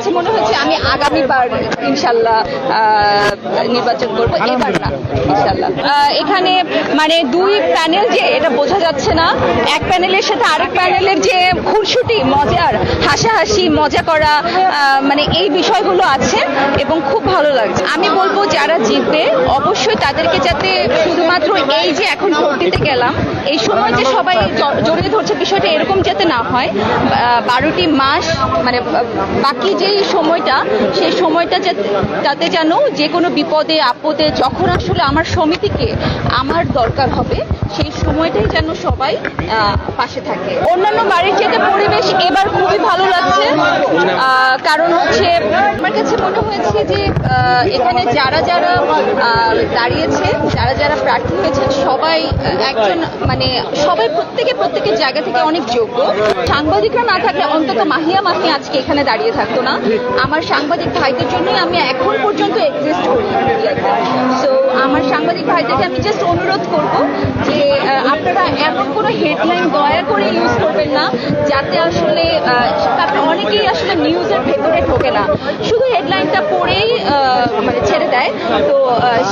কাছে মনে হচ্ছে আমি আগামীবার ইনশাল্লাহ নির্বাচন করব। এবার না, ইনশাল্লাহ। এখানে মানে দুই প্যানেল যে, এটা বোঝা যাচ্ছে না। এক প্যানেলের সাথে আরেক প্যানেলের যে খুনসুটি হাসাহাসি, মজা করা মানে এই বিষয়গুলো আছে এবং খুব ভালো লাগছে। আমি বলব যারা জিতবে, অবশ্যই তাদেরকে যাতে শুধুমাত্র এই যে এখন ভোট দিতে গেলাম, এই সময় যে সবাই জড়িয়ে ধরছে বিষয়টা এরকম যাতে না হয় বারোটি মাস মানে বাকি যেই সময়টা, সেই সময়টা যাতে যাতে যেন যে কোনো বিপদে, আপদে, যখন আসলে আমার সমিতিকে আমার দরকার হবে, সেই সময়টাই যেন সবাই পাশে থাকে। অন্যান্য বাড়ির চেয়ে পরিবেশ এবার খুবই ভালো লাগছে। কারণ হচ্ছে আমার কাছে মনে হয়েছে যে এখানে যারা যারা দাঁড়িয়েছে, যারা যারা প্রার্থী হয়েছেন, সবাই একজন মানে সবাই প্রত্যেকে প্রত্যেকের জায়গা থেকে অনেক যোগ্য। সাংবাদিকরা না থাকলে অন্তত মাহিয়া মাহি আজকে এখানে দাঁড়িয়ে থাকতো না। আমার সাংবাদিক ভাইদের জন্যই আমি এখন পর্যন্ত এক্সিস্ট করি। সো আমার সাংবাদিক ভাইদেরকে আমি জাস্ট অনুরোধ করব যে আপনারা এমন কোনো হেডলাইন দয়া করে ইউজ করবেন না, যাতে আসলে ঢোকে না। শুধু হেডলাইনটা পড়েই মানে ছেড়ে দেয়। তো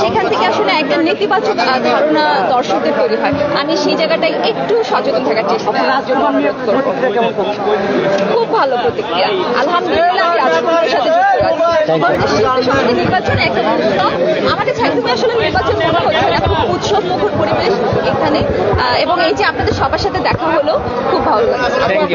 সেখান থেকে আসলে একটা নেতিবাচক ধারণা দর্শকদের তৈরি হয়। আমি সেই জায়গাটায় একটু সচেতন থাকার চেষ্টা খুব ভালো প্রতিক্রিয়া। আলহামদুলিল্লাহ আমি রাজকুমারের সাথে যুক্ত আছি। নির্বাচন একটা উৎসব। কাছে একদমই আসলে নির্বাচন মনে হচ্ছে না। খুব উৎসব মুখর পরিবেশ এখানে। এবং এই যে আপনাদের সবার সাথে দেখা হলো খুব ভালো লাগছে।